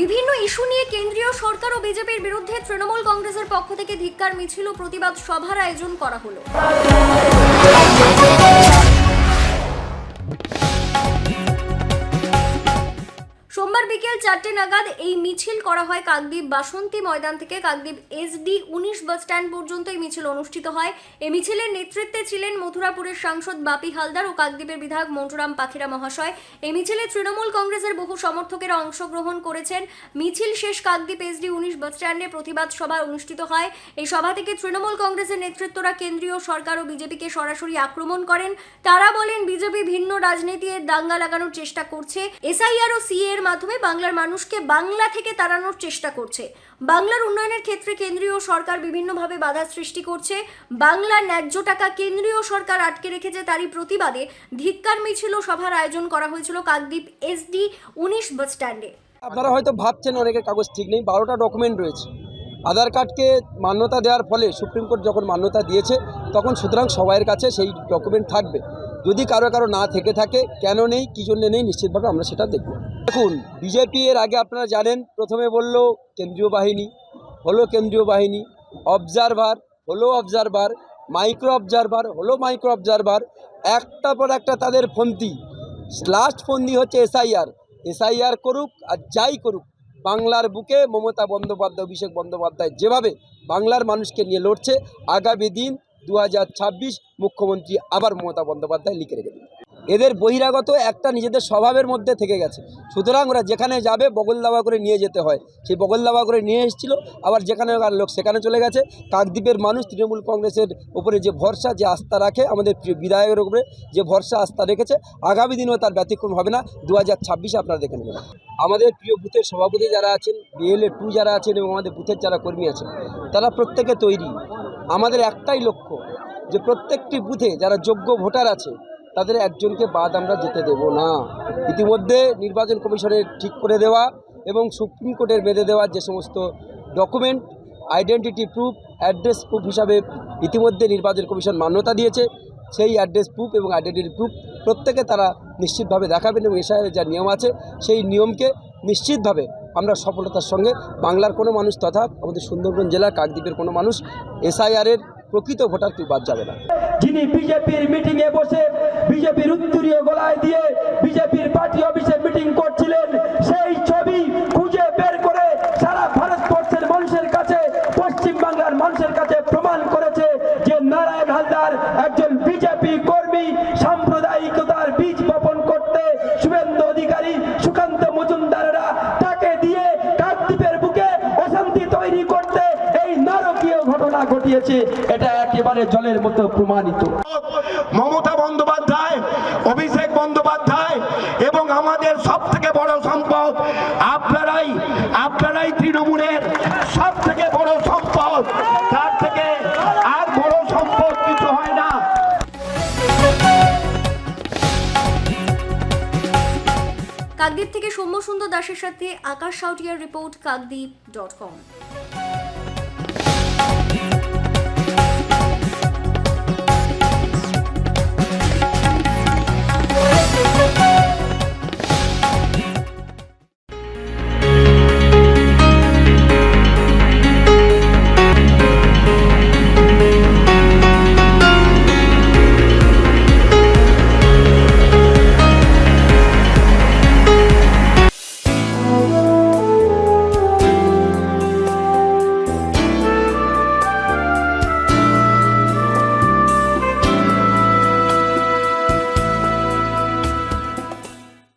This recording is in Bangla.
বিভিন্ন ইস্যু নিয়ে কেন্দ্রীয় সরকার ও বিজেপির বিরুদ্ধে তৃণমূল কংগ্রেসের পক্ষ থেকে ধিক্কার, মিছিল ও প্রতিবাদ সভার আয়োজন করা হলো। চারটে নাগাদ এই মিছিল করা হয় কাকদ্বীপ বাসন্তী ময়দান থেকে। কাকদ্বীপ এসডি উনিশ বাস স্ট্যান্ড পর্যন্ত এই মিছিল অনুষ্ঠিত হয়। এই মিছিলের নেতৃত্বে ছিলেন মথুরাপুরের সাংসদ বাপি হালদার ও কাকদ্বীপের বিধায়ক মন্টুরাম পাখিরা মহাশয়। এই মিছিলে তৃণমূল কংগ্রেসের বহু সমর্থকেরা অংশগ্রহণ করেছেন। মিছিল শেষ কাকদ্বীপ এসডি উনিশ বাস স্ট্যান্ডে প্রতিবাদ সভা অনুষ্ঠিত হয়। এই সভা থেকে তৃণমূল কংগ্রেসের নেতৃত্বরা কেন্দ্রীয় সরকার ও বিজেপিকে সরাসরি আক্রমণ করেন। তারা বলেন, বিজেপি ভিন্ন রাজনীতি এর দাঙ্গা লাগানোর চেষ্টা করছে। এসআইআর ও সিএ এর মাধ্যমে বাংলার মানুষকে বাংলা থেকে তাড়ানোর চেষ্টা করছে। বাংলার উন্নয়নের ক্ষেত্রে কেন্দ্রীয় সরকার বিভিন্নভাবে বাধা সৃষ্টি করছে। বাংলার ন্যায্য টাকা কেন্দ্রীয় সরকার আটকে রেখেছে তারই প্রতিবাদে ধিক্কার মিছিল সভার আয়োজন করা হয়েছিল কাকদ্বীপ এসডি উনিশ বাস স্ট্যান্ডে। আপনারা হয়তো ভাবছেন অনেকের কাগজ ঠিক নেই, বারোটা ডকুমেন্ট রয়েছে। আধার কার্ডকে মান্যতা দেওয়ার ফলে সুপ্রিম কোর্ট যখন মান্যতা দিয়েছে, তখন সুতরাং সবাইয়ের কাছে সেই ডকুমেন্ট থাকবে। যদি কারও কারও না থেকে থাকে, কেন নেই, কী জন্য নেই, নিশ্চিতভাবে আমরা সেটা দেখব। দেখুন বিজেপি এর আগে আপনারা জানেন, প্রথমে বলল কেন্দ্রীয় বাহিনী, হলো কেন্দ্রীয় বাহিনী অবজারভার হলো অবজারভার মাইক্রো অবজারভার হলো মাইক্রো অবজারভার একটা পর একটা তাদের ফন্দি। লাস্ট ফন্দি হচ্ছে এসআইআর এসআইআর করুক আর যাই করুক, বাংলার বুকে মমতা বন্দ্যোপাধ্যায়, অভিষেক বন্দ্যোপাধ্যায় যেভাবে বাংলার মানুষকে নিয়ে লড়ছে, আগামী দিন দু হাজার ছাব্বিশ মুখ্যমন্ত্রী আবার মমতা বন্দ্যোপাধ্যায় লিখে রেখে এদের বহিরাগত একটা নিজেদের স্বভাবের মধ্যে থেকে গেছে। সুতরাং ওরা যেখানে যাবে বগল দাবা করে নিয়ে যেতে হয়। সেই বগল দাবা করে নিয়ে এসেছিল, আবার যেখানে লোক সেখানে চলে গেছে। কাকদ্বীপের মানুষ তৃণমূল কংগ্রেসের উপরে যে ভরসা, যে আস্থা রাখে, আমাদের বিধায়কের উপরে যে ভরসা, আস্থা রেখেছে, আগামী দিনেও তার ব্যতিক্রম হবে না। দু হাজার ছাব্বিশে আপনারা দেখে নেবেন। আমাদের প্রিয় বুথের সভাপতি যারা আছেন, বিএলএ টু যারা আছেন এবং আমাদের বুথের যারা কর্মী আছেন, তারা প্রত্যেকে তৈরি। আমাদের একটাই লক্ষ্য যে প্রত্যেকটি বুথে যারা যোগ্য ভোটার আছে, তাদের একজনকে বাদ আমরা যেতে দেব না। ইতিমধ্যে নির্বাচন কমিশনের ঠিক করে দেওয়া এবং সুপ্রিম কোর্টের বেঁধে দেওয়া যে সমস্ত document, identity proof, address proof হিসাবে ইতিমধ্যে নির্বাচন কমিশন মান্যতা দিয়েছে, সেই অ্যাড্রেস প্রুফ এবং আইডেন্টিটি প্রুফ প্রত্যেকে তারা নিশ্চিতভাবে দেখাবেন এবং এসআইয়ের যা নিয়ম আছে, সেই নিয়মকে নিশ্চিতভাবে আমরা সফলতার সঙ্গে বাংলার কোনো মানুষ তথা আমাদের সুন্দরবন জেলা কাকদ্বীপের কোনো মানুষ এসআইআরের প্রকৃত ভোটার কেউ বাদ যাবে না। যিনি বিজেপির মিটিংয়ে বসে, বিজেপির উত্তরীয় গলায় দিয়ে বিজেপির পার্টি অফিসে মিটিং করছিলেন ঘটনা ঘটিয়েছে এটা একেবারে জলের মতো প্রমাণিত। মমতা বন্দ্যোপাধ্যায় অভিষেক বন্দ্যোপাধ্যায় এবং আমাদের সব থেকে বড় সম্পদ আপনারাই আপনারাই তৃণমূলের সব থেকে বড় সম্পদ। তার থেকে আর বড় সম্পদ কিছু হয় না। কাকদ্বীপ থেকে সৌম্য সুন্দর দাসের সাথে Akash Sautiar report Kakdwip dot com